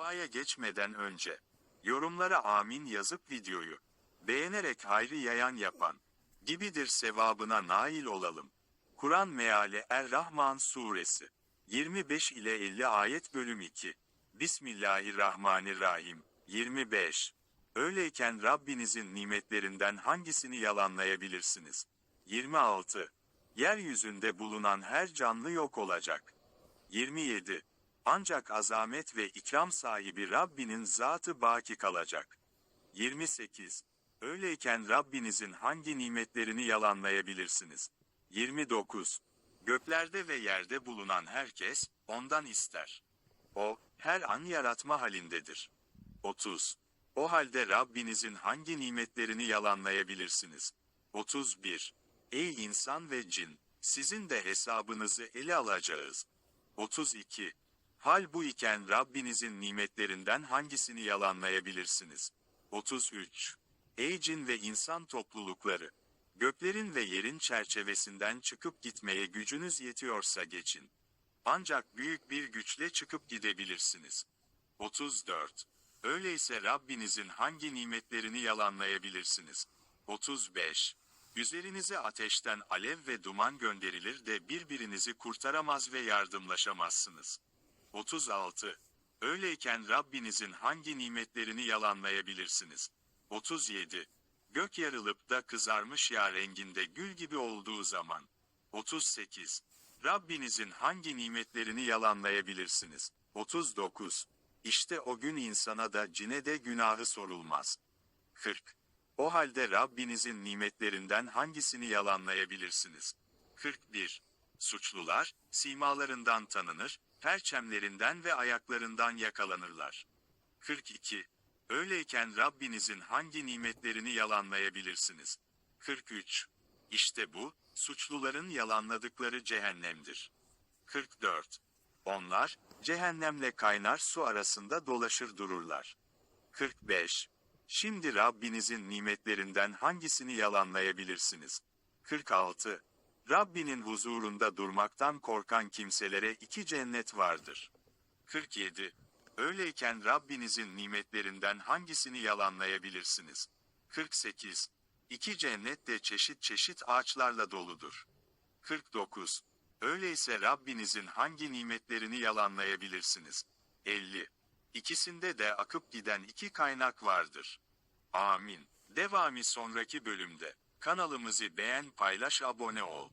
duaya geçmeden önce, yorumlara amin yazıp videoyu, beğenerek hayrı yayan yapan, gibidir sevabına nail olalım. Kur'an Meali Er-Rahman Suresi 25 ile 50 ayet bölüm 2 Bismillahirrahmanirrahim 25 Öyleyken Rabbinizin nimetlerinden hangisini yalanlayabilirsiniz? 26 Yeryüzünde bulunan her canlı yok olacak. 27 Ancak azamet ve ikram sahibi Rabbinin zatı baki kalacak. 28 Öyleyken Rabbinizin hangi nimetlerini yalanlayabilirsiniz? 29. Göklerde ve yerde bulunan herkes, ondan ister. O, her an yaratma halindedir. 30. O halde Rabbinizin hangi nimetlerini yalanlayabilirsiniz? 31. Ey insan ve cin, sizin de hesabınızı ele alacağız. 32. Hal bu iken Rabbinizin nimetlerinden hangisini yalanlayabilirsiniz? 33. Ey cin ve insan toplulukları! Göklerin ve yerin çerçevesinden çıkıp gitmeye gücünüz yetiyorsa geçin. Ancak büyük bir güçle çıkıp gidebilirsiniz. 34. Öyleyse Rabbinizin hangi nimetlerini yalanlayabilirsiniz? 35. Üzerinize ateşten alev ve duman gönderilir de birbirinizi kurtaramaz ve yardımlaşamazsınız. 36. Öyleyken Rabbinizin hangi nimetlerini yalanlayabilirsiniz? 37. Gök yarılıp da kızarmış yağ renginde gül gibi olduğu zaman. 38. Rabbinizin hangi nimetlerini yalanlayabilirsiniz? 39. İşte o gün insana da cine de günahı sorulmaz. 40. O halde Rabbinizin nimetlerinden hangisini yalanlayabilirsiniz? 41. Suçlular, simalarından tanınır, perçemlerinden ve ayaklarından yakalanırlar. 42. Öyleyken Rabbinizin hangi nimetlerini yalanlayabilirsiniz? 43. İşte bu, suçluların yalanladıkları cehennemdir. 44. Onlar, cehennemle kaynar su arasında dolaşır dururlar. 45. Şimdi Rabbinizin nimetlerinden hangisini yalanlayabilirsiniz? 46. Rabbinin huzurunda durmaktan korkan kimselere iki cennet vardır. 47. Öyleyken Rabbinizin nimetlerinden hangisini yalanlayabilirsiniz? 48. İki cennet de çeşit çeşit ağaçlarla doludur. 49. Öyleyse Rabbinizin hangi nimetlerini yalanlayabilirsiniz? 50. İkisinde de akıp giden iki kaynak vardır. Amin. Devamı sonraki bölümde. Kanalımızı beğen paylaş abone ol.